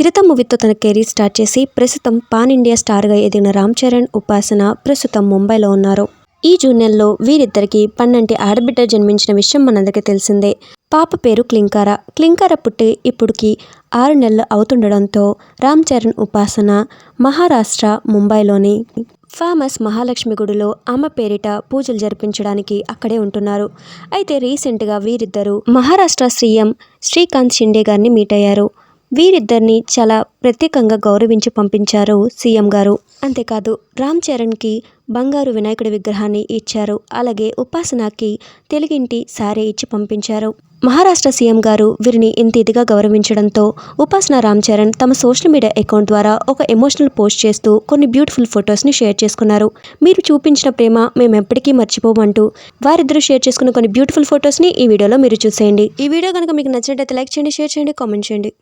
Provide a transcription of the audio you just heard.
చిరుత మూవీతో తన career start చేసి ప్రస్తుతం పాన్ ఇండియా స్టార్గా ఎదిగిన రామ్ చరణ్ ఉపాసన ప్రస్తుతం ముంబైలో ఉన్నారు. ఈ జూన్ నెలలో వీరిద్దరికి పన్నంటి ఆడబిడ్డ జన్మించిన విషయం మనందరికీ తెలిసిందే. పాప పేరు క్లింకార. క్లింకార పుట్టి ఇప్పటికి ఆరు నెలలు అవుతుండడంతో రామ్ చరణ్ ఉపాసన మహారాష్ట్ర ముంబైలోని ఫేమస్ మహాలక్ష్మి గుడిలో ఆమె పేరిట పూజలు జరిపించడానికి అక్కడే ఉంటున్నారు. అయితే రీసెంట్గా వీరిద్దరూ మహారాష్ట్ర సీఎం శ్రీకాంత్ షిండే గారిని మీట్ అయ్యారు. వీరిద్దరిని చాలా ప్రత్యేకంగా గౌరవించి పంపించారు సీఎం గారు. అంతేకాదు రామ్ చరణ్కి బంగారు వినాయకుడి విగ్రహాన్ని ఇచ్చారు. అలాగే ఉపాసనకి తెలుగింటి సారే ఇచ్చి పంపించారు. మహారాష్ట్ర సీఎం గారు వీరిని ఇంత ఇదిగా గౌరవించడంతో ఉపాసన రామ్ చరణ్ తమ సోషల్ మీడియా అకౌంట్ ద్వారా ఒక ఎమోషనల్ పోస్ట్ చేస్తూ కొన్ని బ్యూటిఫుల్ ఫొటోస్ని షేర్ చేసుకున్నారు. మీరు చూపించిన ప్రేమ మేము ఎప్పటికీ మర్చిపోమంటూ వారిద్దరూ షేర్ చేసుకున్న కొన్ని బ్యూటిఫుల్ ఫొటోస్ని ఈ వీడియోలో మీరు చూసేయండి. ఈ వీడియో కనుక మీకు నచ్చినట్లయితే లైక్ చేయండి షేర్ చేయండి కామెంట్ చేయండి.